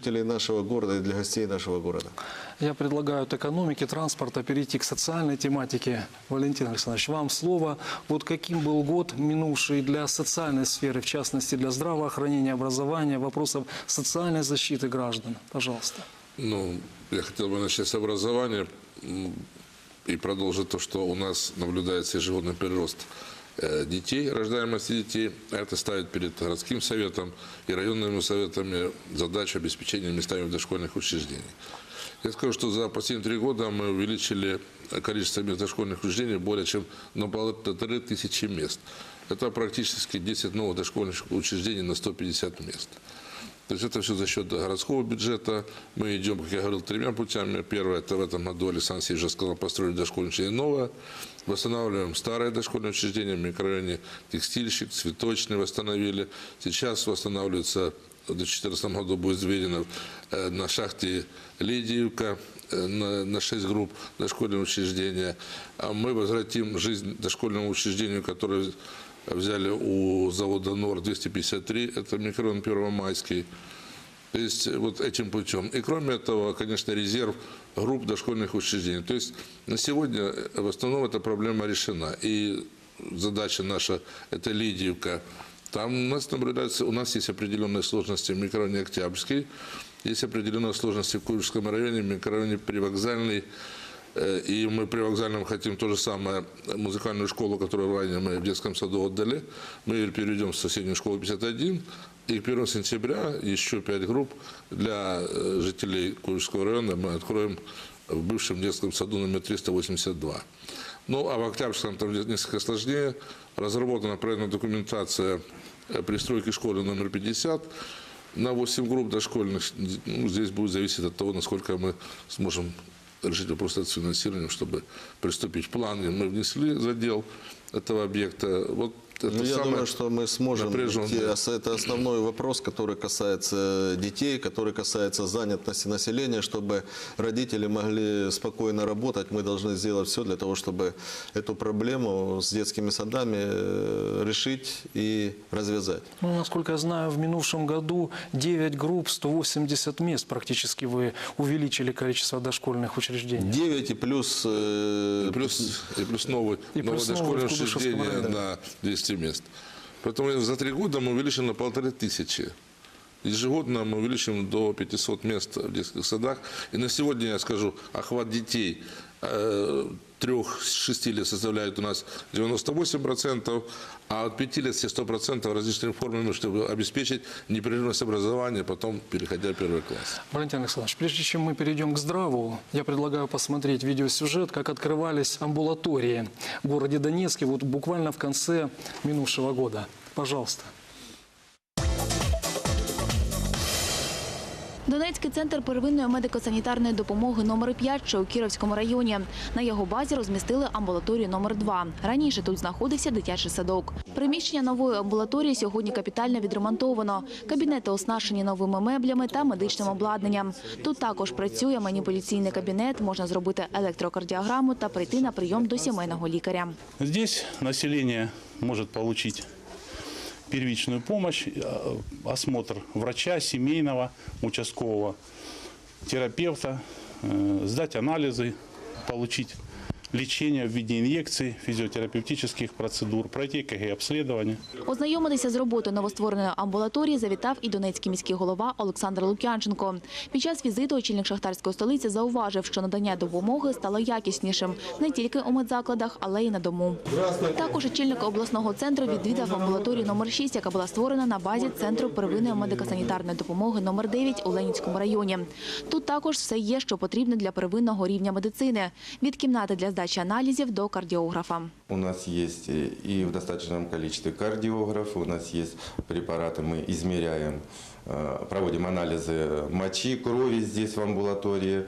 жителей нашего города и для гостей нашего города. Я предлагаю от экономики, транспорта перейти к социальной тематике. Валентин Александрович, вам слово. Вот каким был год минувший для социальной сферы, в частности для здравоохранения, образования, вопросов социальной защиты граждан? Пожалуйста. Ну, я хотел бы начать с образования и продолжить то, что у нас наблюдается ежегодный прирост детей, рождаемости детей. Это ставит перед городским советом и районными советами задачу обеспечения местами дошкольных учреждениях. Я скажу, что за последние три года мы увеличили количество мест дошкольных учреждений более чем на полторы тысячи мест. Это практически 10 новых дошкольных учреждений на 150 мест. То есть это все за счет городского бюджета. Мы идем, как я говорил, тремя путями. Первое, это в этом году Александр Сергеевич уже сказал, построили дошкольное учреждение новое. Восстанавливаем старое дошкольное учреждение в микрорайоне Текстильщик, Цветочный восстановили. Сейчас восстанавливается, в 2014 году будет введено э, на шахте Лидиевка э, на, на 6 групп дошкольного учреждения. А мы возвратим жизнь дошкольному учреждению, которое взяли у завода НОР-253, это микрорайон Первомайский. То есть вот этим путем. И кроме этого, конечно, резерв групп дошкольных учреждений. То есть на сегодня в основном эта проблема решена. И задача наша – это Лидиевка. Там у нас наблюдается, у нас есть определенные сложности в микрорайоне Октябрьский, есть определенные сложности в Курском районе, в микрорайоне Привокзальный. Э, И мы при вокзальном хотим то же самое, музыкальную школу, которую ранее мы в детском саду отдали, мы ее переведем в соседнюю школу 51. И к 1 сентября еще 5 групп для э, жителей Курского района мы откроем в бывшем детском саду номер 382. Ну, а в Октябрьском там несколько сложнее. Разработана проектная документация э, пристройки школы номер 50 на 8 групп дошкольных. Ну, здесь будет зависеть от того, насколько мы сможем решить вопрос с финансированием, чтобы приступить. В план мы внесли задел этого объекта. Вот это Ну, я самое думаю, что мы сможем. те- Это основной вопрос, который касается детей, который касается занятости населения, чтобы родители могли спокойно работать. Мы должны сделать все для того, чтобы эту проблему с детскими садами э, решить и развязать. Ну, насколько я знаю, в минувшем году 9 групп, 180 мест практически вы увеличили количество дошкольных учреждений. 9 и плюс... э, И плюс, и плюс новый, И новое плюс новый дошкольное Куйбышевском учреждение районе. на 200 мест. Поэтому за три года мы увеличим на полторы тысячи. Ежегодно мы увеличим до 500 мест в детских садах. И на сегодня, я скажу, охват детей э, трех-шести лет составляет у нас 98%, а от 5 лет все 100% различными формами, чтобы обеспечить непрерывность образования, потом переходя в первый класс. Валентин Александрович, прежде чем мы перейдем к здраву, я предлагаю посмотреть видеосюжет, как открывались амбулатории в городе Донецке вот буквально в конце минувшего года. Пожалуйста. Донецький центр первинної медико-санітарної допомоги номер 5 що у Кіровському районі. На його базі розмістили амбулаторію номер 2 Раніше тут знаходився дитячий садок. Приміщення нової амбулаторії сьогодні капітально відремонтовано. Кабінети оснащені новими меблями та медичним обладнанням. Тут також працює маніпуляційний кабінет, можна зробити електрокардіограму та прийти на прийом до сімейного лікаря. Здесь население может получить первичную помощь, э, осмотр врача, семейного, участкового, терапевта, э, сдать анализы, получить лечение в виде инъекций, физиотерапевтических процедур, пройти КГ-обследование. Ознайомитися з роботою новоствореної амбулаторії завітав і донецький міський голова Олександр Лук'янченко. Під час візиту очільник шахтарської столиці зауважив, що надання допомоги стало якіснішим не тільки у медзакладах, але й на дому. Також очільник обласного центру відвідав амбулаторію номер 6, яка була створена на базі центру первинної медико-санітарної допомоги номер 9 у Ленінському районі. Тут також все є, що потрібно для первинного рівня медицини – від кімнати для здачі аналізів до кардіографа. У нас есть э, и в достаточном количестве кардиограф, у нас есть препараты, мы измеряем, э, проводим анализы мочи, крови здесь в амбулатории.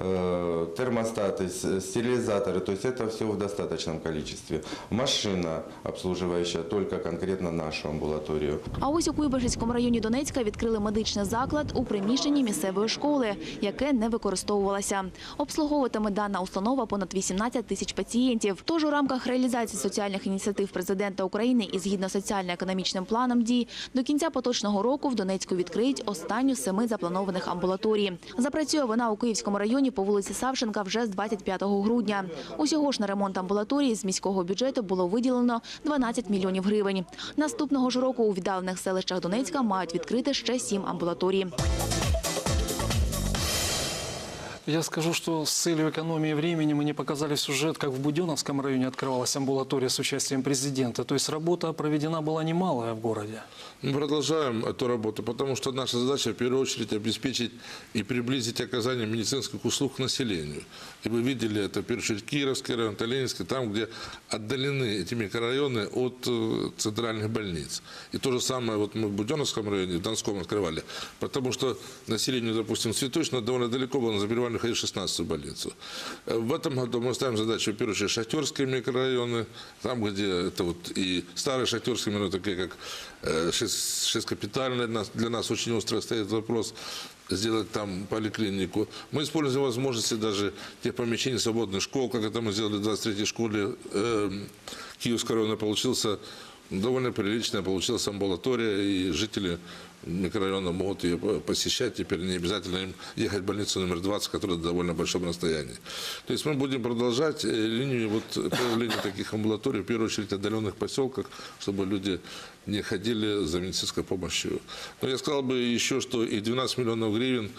э, термостаты, с- стерилизаторы, то есть это все в достаточном количестве. Машина, обслуживающая только конкретно нашу амбулаторию. А ось у Куйбишевському районі Донецька відкрили медичний заклад у приміщенні місцевої школи, яке не використовувалося. Обслуговуватиме дана установа понад 18 тисяч пацієнтів. Тож у рамках реалізації соціальних ініціатив президента України і згідно соціально-економічним планом дій до кінця поточного року в Донецьку відкриють останню з семи запланованих амбулаторій. Запрацює вона у Київському районі по вулиці Савченка вже з 25 грудня. Усього ж на ремонт амбулаторії з міського бюджету було виділено 12 мільйонів гривень. Наступного ж року у віддалених селищах Донецька мають відкрити ще сім амбулаторій. Я скажу, что с целью экономии времени мы не показали сюжет, как в Буденновском районе открывалась амбулатория с участием президента. То есть работа проведена была немалая в городе. Мы продолжаем эту работу, потому что наша задача в первую очередь обеспечить и приблизить оказание медицинских услуг населению. И вы видели это, в первую очередь, Кировский район, Таллинский, там, где отдалены эти микрорайоны от э, центральных больниц. И то же самое вот мы в Буденновском районе, в Донском открывали, потому что населению, допустим, Цветочно довольно далеко было на заболевание ходить в 16-ю больницу. Э, В этом году мы ставим задачу, в первую очередь, шахтерские микрорайоны, там, где это вот и старые шахтерские микрорайоны, такие как э, шесть, шесть капитальные, для нас, очень остро стоит вопрос сделать там поликлинику. Мы используем возможности даже тех помещений свободных школ, как это мы сделали в 23-й школе э, Киевского района, получился довольно приличная получилась амбулатория, и жители микрорайона могут ее по- посещать. Теперь не обязательно им ехать в больницу номер 20, которая довольно большом расстоянии. То есть мы будем продолжать э, линию вот, появления таких амбулаторий, в первую очередь отдаленных поселках, чтобы люди не ходили за медицинской помощью. Но я сказал бы еще, что и 12 миллионов гривен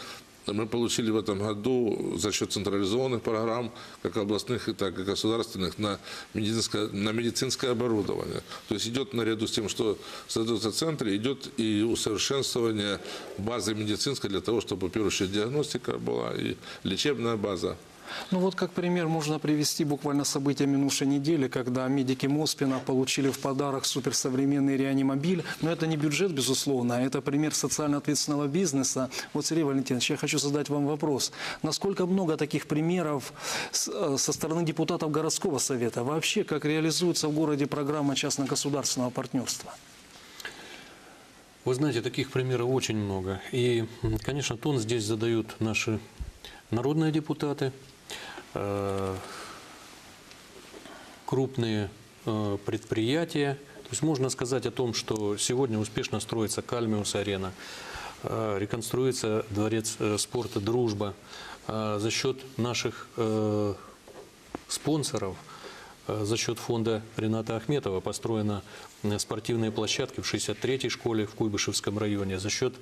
мы получили в этом году за счет централизованных программ, как областных, так и государственных, на медицинское, на медицинское оборудование. То есть идет наряду с тем, что создается центр, идет и усовершенствование базы медицинской для того, чтобы, в первую очередь, диагностика была и лечебная база. Ну вот как пример можно привести буквально события минувшей недели, когда медики Моспина получили в подарок суперсовременный реанимобиль. Но это не бюджет, безусловно, это пример социально ответственного бизнеса. Вот, Сергей Валентинович, я хочу задать вам вопрос. Насколько много таких примеров э, со стороны депутатов городского совета? Вообще, как реализуется в городе программа частно-государственного партнерства? Вы знаете, таких примеров очень много. И, конечно, тон здесь задают наши народные депутаты, крупные э, предприятия. То есть можно сказать о том, что сегодня успешно строится Кальмиус-арена, э, реконструируется дворец э, спорта «Дружба». Э, За счет наших э, спонсоров – Э, За счет фонда Рената Ахметова построена э, спортивные площадки в 63-й школе в Куйбышевском районе. За счет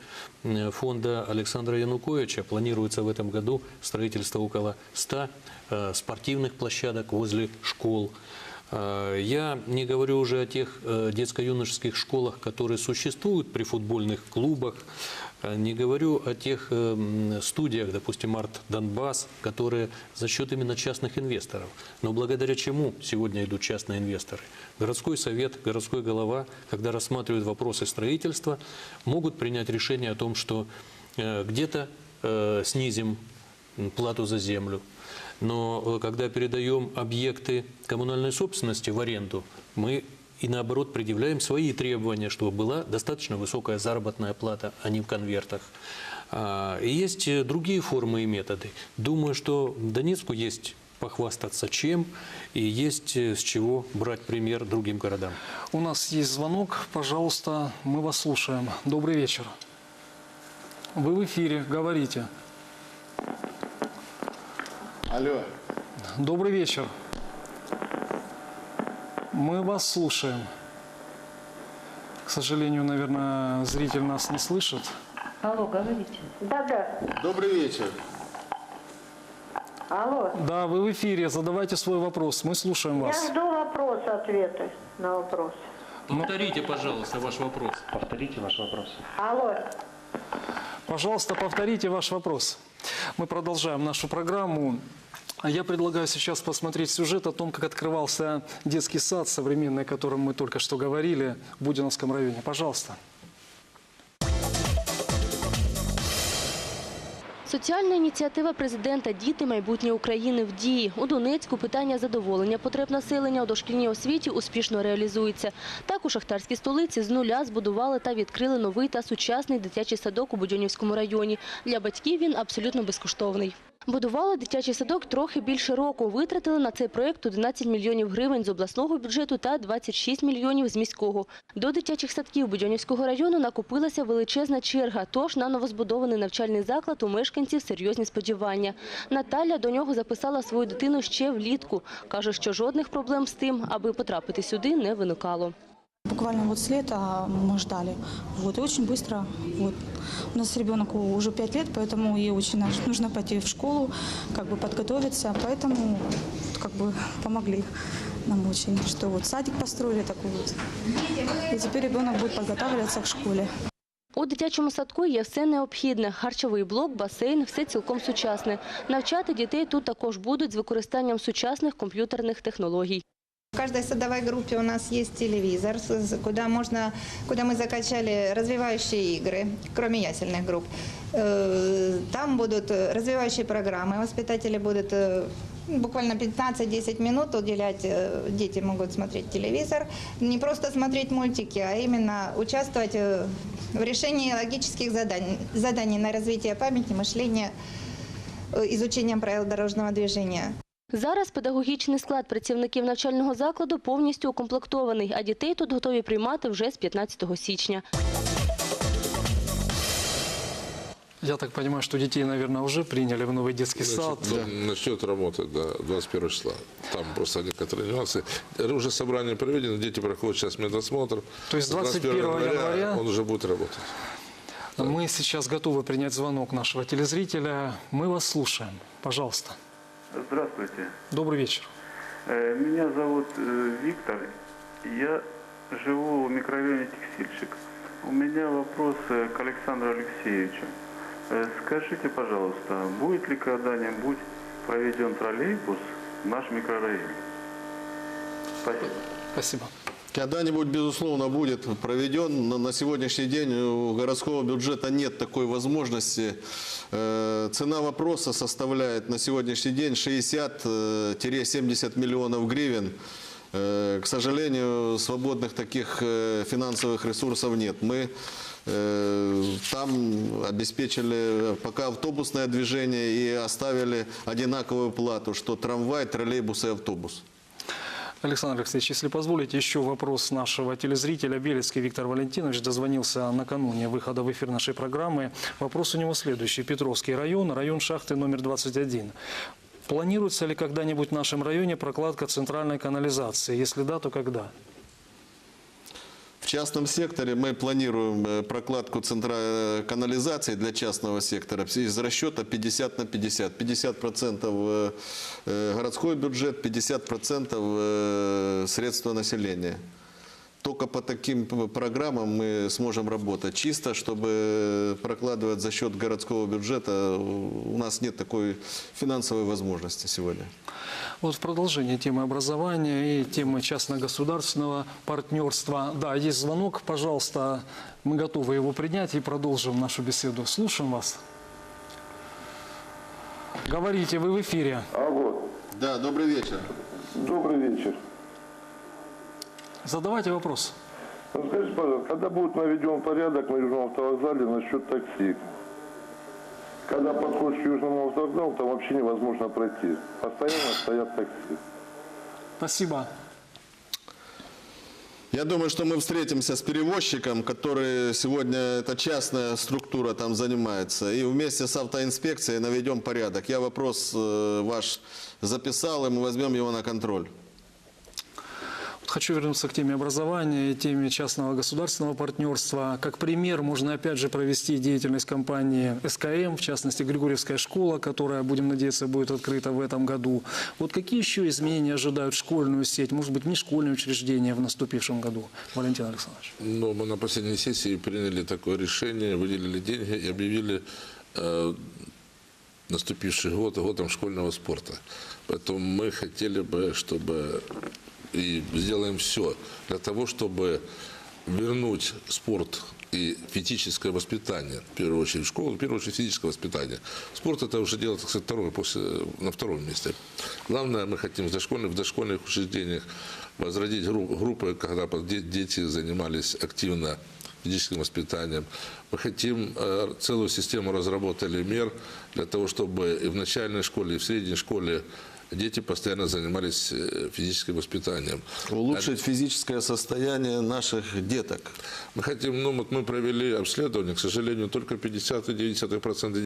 э, фонда Александра Януковича планируется в этом году строительство около 100 э, спортивных площадок возле школ. Э, Я не говорю уже о тех э, детско-юношеских школах, которые существуют при футбольных клубах, Э, не говорю о тех студиях, допустим, Арт Донбасс, которые за счет именно частных инвесторов. Но благодаря чему сегодня идут частные инвесторы? Городской совет, городской голова, когда рассматривают вопросы строительства, могут принять решение о том, что где-то снизим плату за землю. Но э, когда передаем объекты коммунальной собственности в аренду, мы и наоборот предъявляем свои требования, чтобы была достаточно высокая заработная плата, а не в конвертах. А, есть э, другие формы и методы. Думаю, что Донецку есть похвастаться чем и есть э, с чего брать пример другим городам. У нас есть звонок. Пожалуйста, мы вас слушаем. Добрый вечер. Вы в эфире, говорите. Алло, Добрый вечер. Мы вас слушаем. К сожалению, наверное, зритель нас не слышит. Алло, говорите. Да, да. добрый вечер. Алло. Да, вы в эфире, задавайте свой вопрос. Мы слушаем Я вас. жду вопроса, ответы на вопрос. Повторите, пожалуйста, ваш вопрос. Повторите ваш вопрос. Алло. Пожалуйста, повторите ваш вопрос. Мы продолжаем нашу программу. Я предлагаю сейчас посмотреть сюжет о том, как открывался детский сад современный, о котором мы только что говорили в Будиновском районе. Пожалуйста. Соціальна ініціатива президента «Діти – майбутнє України в дії». У Донецьку питання задоволення потреб населення у дошкільній освіті успішно реалізується. Так у шахтарській столиці з нуля збудували та відкрили новий та сучасний дитячий садок у Будьонівському районі. Для батьків він абсолютно безкоштовний. Будували дитячий садок трохи більше року. Витратили на цей проєкт 11 мільйонів гривень з обласного бюджету та 26 мільйонів з міського. До дитячих садків Будьонівського району накопилася величезна черга, тож на новозбудований навчальний заклад у мешканців серйозні сподівання. Наталя до нього записала свою дитину ще влітку. Каже, що жодних проблем з тим, аби потрапити сюди, не виникало. Буквально вот с лета мы ждали. Вот, и очень быстро. Вот. У нас ребенок уже 5 лет, поэтому ей очень наш- нужно пойти в школу, как бы подготовиться. Поэтому как бы помогли нам очень, что вот садик построили такой вот. И теперь ребенок будет подготавливаться к школе. У дитячому садку є все необхідне – харчовий блок, басейн – все цілком сучасне. Навчати дітей тут також будуть з використанням сучасних комп'ютерних технологій. В каждой садовой группе у нас есть телевизор, куда можно, куда мы закачали развивающие игры, кроме ясельных групп. Э, Там будут развивающие программы, воспитатели будут э, буквально 15-10 минут уделять, э, дети могут смотреть телевизор, не просто смотреть мультики, а именно участвовать в решении логических заданий, заданий на развитие памяти, мышления, изучением правил дорожного движения. Зараз педагогічний склад працівників навчального закладу повністю укомплектований, а дітей тут готові приймати вже з 15 січня. Я так понимаю, что детей, наверное, уже приняли в новый детский сад. Значит, он начнет работать до 21 числа. Там просто некоторые нюансы. Уже собрание проведено, дети проходят сейчас медосмотр. То есть С 21 января он уже будет работать. Мы сейчас готовы принять звонок нашего телезрителя. Мы вас слушаем. Пожалуйста. Здравствуйте. Добрый вечер. Э, Меня зовут э, Виктор. Я живу в микрорайоне Текстильщик. У меня вопрос э, к Александру Алексеевичу. Скажите, пожалуйста, будет ли когда-нибудь проведен троллейбус в наш микрорайон? Спасибо. Спасибо. Когда-нибудь, безусловно, будет проведен, на сегодняшний день у городского бюджета нет такой возможности. Э, Цена вопроса составляет на сегодняшний день 60-70 миллионов гривен. Э, К сожалению, свободных таких э, финансовых ресурсов нет. Мы э, там обеспечили пока автобусное движение и оставили одинаковую плату, что трамвай, троллейбус и автобус. Александр Алексеевич, если позволите, еще вопрос нашего телезрителя. Белецкий Виктор Валентинович дозвонился накануне выхода в эфир нашей программы. Вопрос у него следующий. Петровский район, район шахты номер 21. Планируется ли когда-нибудь в нашем районе прокладка центральной канализации? Если да, то когда? Частном секторе мы планируем э, прокладку центра э, канализации для частного сектора из расчета 50 на 50. 50 процентов э, городской бюджет, 50 процентов средства населения. Только по таким программам мы сможем работать. Чисто, чтобы прокладывать за счет городского бюджета, у нас нет такой финансовой возможности сегодня. Вот в продолжение темы образования и темы частно-государственного партнерства. Да, есть звонок, пожалуйста, мы готовы его принять и продолжим нашу беседу. Слушаем вас. Говорите, вы в эфире. Алло, Да, добрый вечер. добрый вечер. Задавайте вопрос. Ну, Скажите, пожалуйста, когда будет наведен порядок на Южном автовокзале насчет такси? Когда подходишь к Южному автовокзалу, там вообще невозможно пройти. Постоянно стоят такси. Спасибо. Я думаю, что мы встретимся с перевозчиком, который сегодня, это частная структура там занимается, и вместе с автоинспекцией наведем порядок. Я вопрос э, ваш записал, и мы возьмем его на контроль. Хочу вернуться к теме образования и теме частного государственного партнерства. Как пример можно опять же провести деятельность компании СКМ, в частности Григорьевская школа, которая, будем надеяться, будет открыта в этом году. Вот какие еще изменения ожидают школьную сеть, может быть, внешкольные учреждения в наступившем году? Валентин Александрович. Ну, мы на последней сессии приняли такое решение, выделили деньги и объявили э, наступивший год годом школьного спорта. Поэтому мы хотели бы, чтобы и сделаем все для того, чтобы вернуть спорт и физическое воспитание, в первую очередь, школа, в первую очередь физическое воспитание. Спорт это уже дело, так сказать, второе, после, на втором месте. Главное, мы хотим в дошкольных, в дошкольных учреждениях возродить группы, когда дети занимались активно физическим воспитанием. Мы хотим э, целую систему разработали мер для того, чтобы и в начальной школе, и в средней школе дети постоянно занимались э, физическим воспитанием. Улучшить физическое состояние наших деток. Мы хотим, ну вот мы провели обследование, к сожалению, только 50,9%